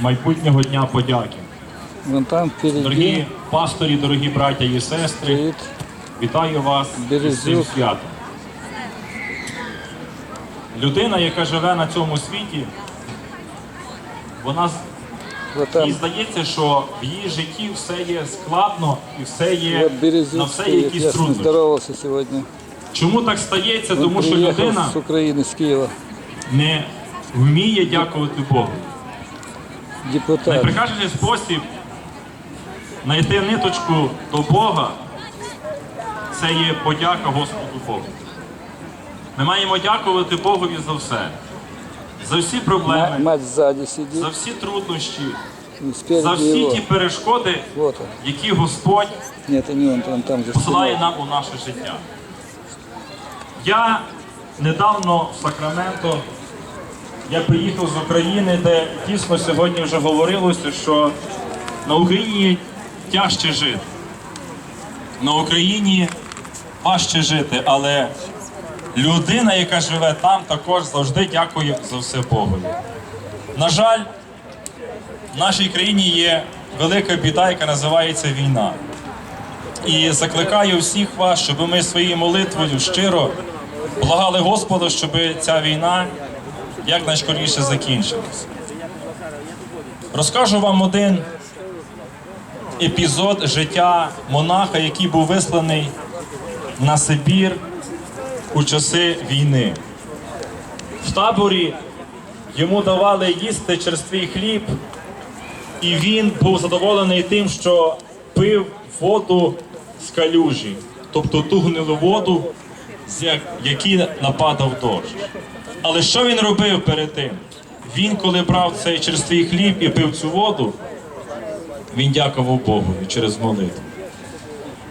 майбутнього дня подяки. Вон там впереди Дорогі пасторі, дорогі браття і сестри, стоит вітаю вас з Березюк. цим святом. Людина, яка живе на цьому світі, вона з- вот їй здається, що в її житті все є складно і все є вот на Березюк все є стоит. якісь с ним труднощі. здоровался сегодня. Чому так стається? Он Тому що приехал людина с Украины, с Киева. не вміє дякувати Богу. Депутат. Найприкажений спосіб знайти ниточку до Бога це є подяка Господу Богу. Ми маємо дякувати Богові за все. За всі проблеми, за всі труднощі, за всі ті перешкоди, які Господь посилає нам у наше життя. Я недавно в Сакраменто я приїхав з України, де дійсно сьогодні вже говорилося, що на Україні тяжче жити. На Україні важче жити, але людина, яка живе там, також завжди дякує за все Богові. На жаль, в нашій країні є велика біда, яка називається війна. І закликаю всіх вас, щоб ми своєю молитвою щиро благали Господа, щоб ця війна якнайскоріше закінчилась. Розкажу вам один епізод життя монаха, який був висланий на Сибір у часи війни. В таборі йому давали їсти черствий хліб, і він був задоволений тим, що пив воду з калюжі, тобто ту гнилу воду, з як- якій нападав дощ. Але що він робив перед тим? Він, коли брав цей черствий хліб і пив цю воду, він дякував Богу через молитву.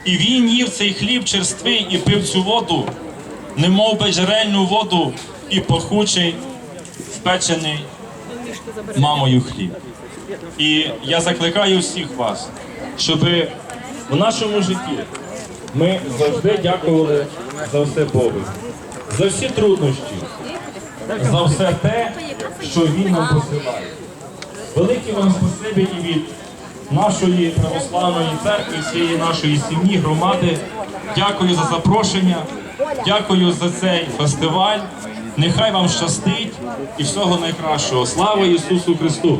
І він їв цей хліб черствий і пив цю воду, немов би джерельну воду і пахучий, впечений мамою хліб. І я закликаю всіх вас, щоб в нашому житті ми завжди дякували за все Богу, за всі труднощі, за все те, що Він нам посилає. Велике вам спасибі і від нашої православної церкви, всієї нашої сім'ї, громади. Дякую за запрошення, дякую за цей фестиваль. Нехай вам щастить і всього найкращого. Слава Ісусу Христу!